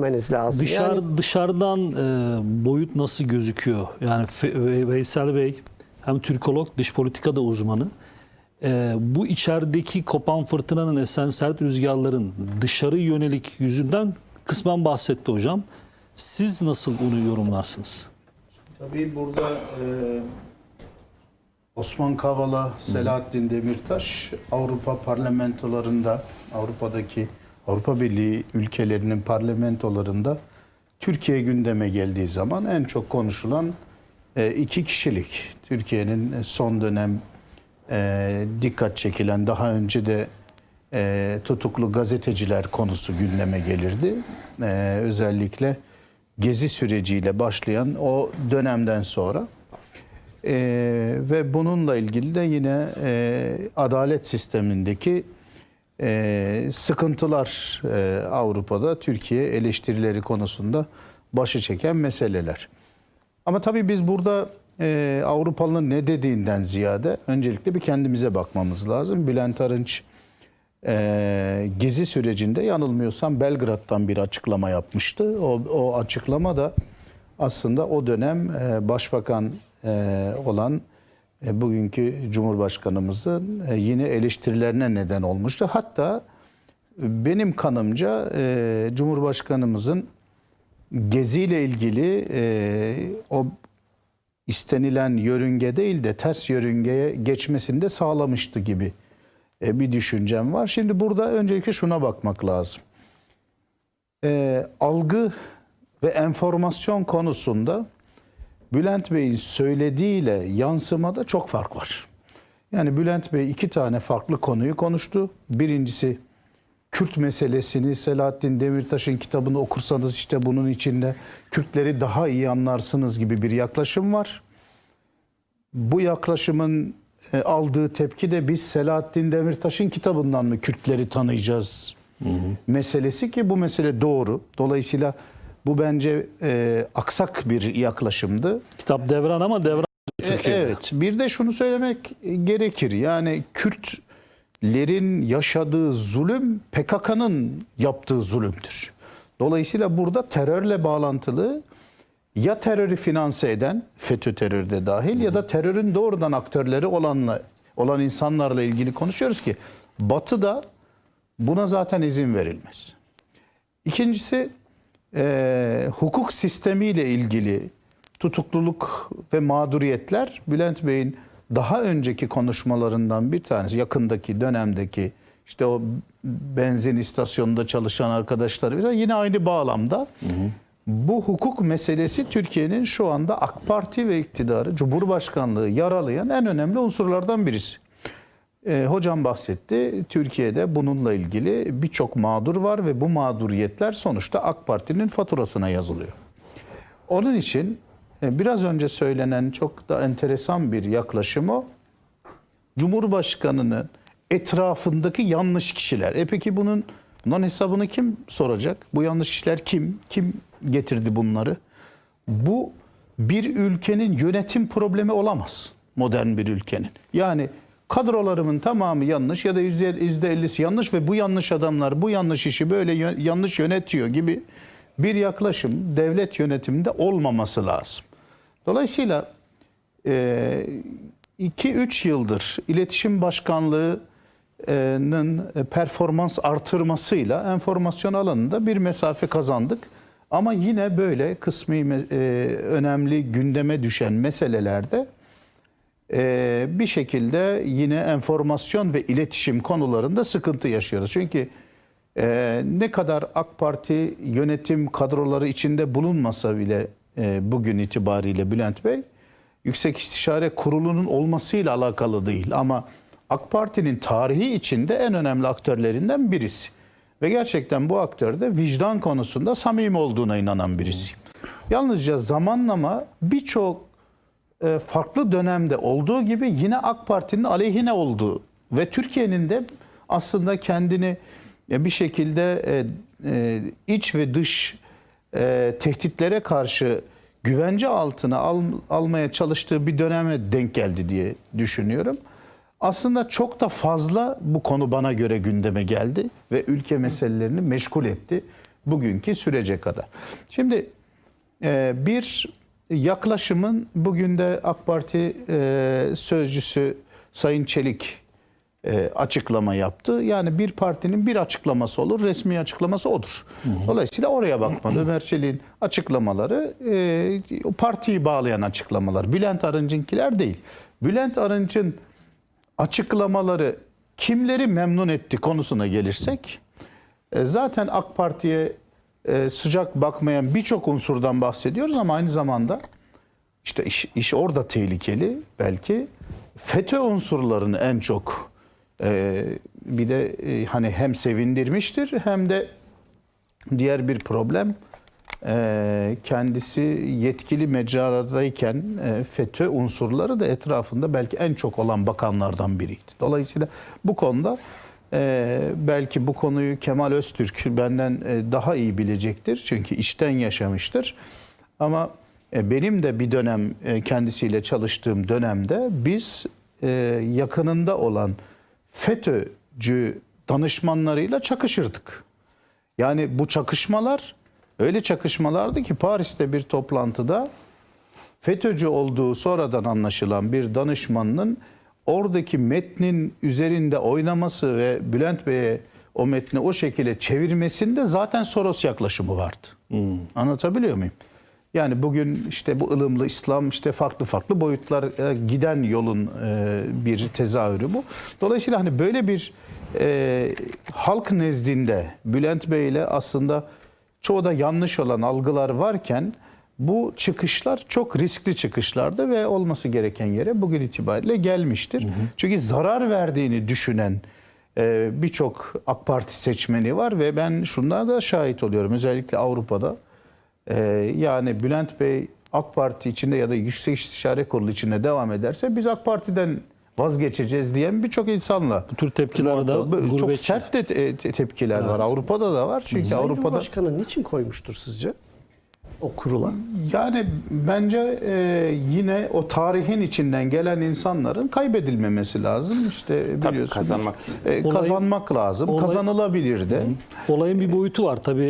görmeniz lazım. Dışarı, Yani Dışarıdan e, boyut nasıl gözüküyor? Yani Fe- Ve- Veysel Bey hem Türkolog, dış politika da uzmanı. E, bu içerideki kopan fırtınanın, esen sert rüzgarların dışarı yönelik yüzünden kısmen bahsetti hocam. Siz nasıl onu yorumlarsınız? Tabii burada e, Osman Kavala, Selahattin Demirtaş Avrupa parlamentolarında, Avrupa'daki Avrupa Birliği ülkelerinin parlamentolarında Türkiye gündeme geldiği zaman en çok konuşulan e, iki kişilik. Türkiye'nin son dönem e, dikkat çekilen daha önce de e, tutuklu gazeteciler konusu gündeme gelirdi. Özellikle gezi süreciyle başlayan o dönemden sonra ve bununla ilgili de yine adalet sistemindeki e, sıkıntılar e, Avrupa'da Türkiye eleştirileri konusunda başı çeken meseleler. Ama tabii biz burada e, Avrupalı'nın ne dediğinden ziyade öncelikle bir kendimize bakmamız lazım. Bülent Arınç e, gezi sürecinde yanılmıyorsam Belgrad'dan bir açıklama yapmıştı. O, o açıklama da aslında o dönem e, başbakan e, olan bugünkü Cumhurbaşkanımızın e, yine eleştirilerine neden olmuştu. Hatta benim kanımca e, Cumhurbaşkanımızın geziyle ilgili e, o istenilen yörünge değil de ters yörüngeye geçmesini de sağlamıştı gibi e, bir düşüncem var. Şimdi burada öncelikle şuna bakmak lazım. E, algı ve enformasyon konusunda Bülent Bey'in söylediğiyle yansımada çok fark var. Yani Bülent Bey iki tane farklı konuyu konuştu. Birincisi Kürt meselesini Selahattin Demirtaş'ın kitabını okursanız işte bunun içinde Kürtleri daha iyi anlarsınız gibi bir yaklaşım var. Bu yaklaşımın e, aldığı tepki de biz Selahattin Demirtaş'ın kitabından mı Kürtleri tanıyacağız meselesi ki bu mesele doğru. Dolayısıyla bu bence e, aksak bir yaklaşımdı. Kitap devran ama devran E, Türkiye'de. Evet. Bir de şunu söylemek gerekir. Yani Kürtlerin yaşadığı zulüm PKK'nın yaptığı zulümdür. Dolayısıyla burada terörle bağlantılı ya terörü finanse eden FETÖ terörü de dahil ya da terörün doğrudan aktörleri olanla olan insanlarla ilgili konuşuyoruz ki Batı'da buna zaten izin verilmez. İkincisi e, hukuk sistemiyle ilgili tutukluluk ve mağduriyetler Bülent Bey'in daha önceki konuşmalarından bir tanesi yakındaki dönemdeki işte o benzin istasyonunda çalışan arkadaşları yine aynı bağlamda bu hukuk meselesi Türkiye'nin şu anda AK Parti ve iktidarı Cumhurbaşkanlığı yaralayan en önemli unsurlardan birisi. E, hocam bahsetti. Türkiye'de bununla ilgili birçok mağdur var ve bu mağduriyetler sonuçta AK Parti'nin faturasına yazılıyor. Onun için e, biraz önce söylenen çok da enteresan bir yaklaşım. Cumhurbaşkanının etrafındaki yanlış kişiler. E peki bunun bunların hesabını kim soracak? Bu yanlış kişiler kim? Kim getirdi bunları? Bu bir ülkenin yönetim problemi olamaz. Modern bir ülkenin. Yani kadrolarımın tamamı yanlış ya da yüzde ellisi yanlış ve bu yanlış adamlar bu yanlış işi böyle yanlış yönetiyor gibi bir yaklaşım devlet yönetiminde olmaması lazım. Dolayısıyla 2-3 yıldır iletişim başkanlığının performans artırmasıyla enformasyon alanında bir mesafe kazandık. Ama yine böyle kısmi e, önemli gündeme düşen meselelerde e, bir şekilde yine enformasyon ve iletişim konularında sıkıntı yaşıyoruz. Çünkü e, ne kadar AK Parti yönetim kadroları içinde bulunmasa bile e, bugün itibariyle Bülent Bey Yüksek İstişare Kurulu'nun olmasıyla alakalı değil ama AK Parti'nin tarihi içinde en önemli aktörlerinden birisi. Ve gerçekten bu aktör de vicdan konusunda samimi olduğuna inanan birisi. Yalnızca zamanlama birçok farklı dönemde olduğu gibi yine AK Parti'nin aleyhine olduğu ve Türkiye'nin de aslında kendini e, bir şekilde e, e, iç ve dış e, tehditlere karşı güvence altına al- almaya çalıştığı bir döneme denk geldi diye düşünüyorum. Aslında çok da fazla bu konu bana göre gündeme geldi ve ülke meselelerini meşgul etti. bugünkü sürece kadar. Şimdi e, bir yaklaşımın bugün de AK Parti e, sözcüsü Sayın Çelik e, açıklama yaptı. Yani bir partinin bir açıklaması olur, resmi açıklaması odur. Dolayısıyla oraya bakmadı. Ömer Çelik'in açıklamaları e, o partiyi bağlayan açıklamalar. Bülent Arınç'ınkiler değil. Bülent Arınç'ın açıklamaları kimleri memnun etti konusuna gelirsek e, zaten AK Parti'ye e, sıcak bakmayan birçok unsurdan bahsediyoruz ama aynı zamanda işte iş, iş orada tehlikeli belki FETÖ unsurlarını en çok e, bir de e, hani hem sevindirmiştir hem de diğer bir problem e, kendisi yetkili mecralardayken e, FETÖ unsurları da etrafında belki en çok olan bakanlardan biriydi. Dolayısıyla bu konuda e, belki bu konuyu Kemal Öztürk benden e, daha iyi bilecektir. Çünkü içten yaşamıştır. Ama e, benim de bir dönem e, kendisiyle çalıştığım dönemde biz yakınında olan FETÖ'cü danışmanlarıyla çakışırdık. Yani bu çakışmalar öyle çakışmalardı ki Paris'te bir toplantıda FETÖ'cü olduğu sonradan anlaşılan bir danışmanın oradaki metnin üzerinde oynaması ve Bülent Bey'e o metni o şekilde çevirmesinde zaten Soros yaklaşımı vardı. Anlatabiliyor muyum? Yani bugün işte bu ılımlı İslam işte farklı farklı boyutlara giden yolun e, bir tezahürü bu. Dolayısıyla hani böyle bir e, halk nezdinde Bülent Bey ile aslında çoğu da yanlış olan algılar varken bu çıkışlar çok riskli çıkışlardı ve olması gereken yere bugün itibariyle gelmiştir. Çünkü zarar verdiğini düşünen e, birçok AK Parti seçmeni var ve ben şunlara da şahit oluyorum. Özellikle Avrupa'da e, yani Bülent Bey AK Parti içinde ya da Yüksek İstişare Kurulu içinde devam ederse biz AK Parti'den vazgeçeceğiz diyen birçok insanla Bu tür tepkiler de çok sert de te- te- tepkiler var. Avrupa'da da var. Çünkü Sayın Avrupa'da Cumhurbaşkanı niçin koymuştur sizce? O kurula. yani bence e, yine o tarihin içinden gelen insanların kaybedilmemesi lazım. İşte Tabii, biliyorsunuz. kazanmak e, kazanmak lazım. olay- Kazanılabilir de. Olayın bir boyutu var tabii.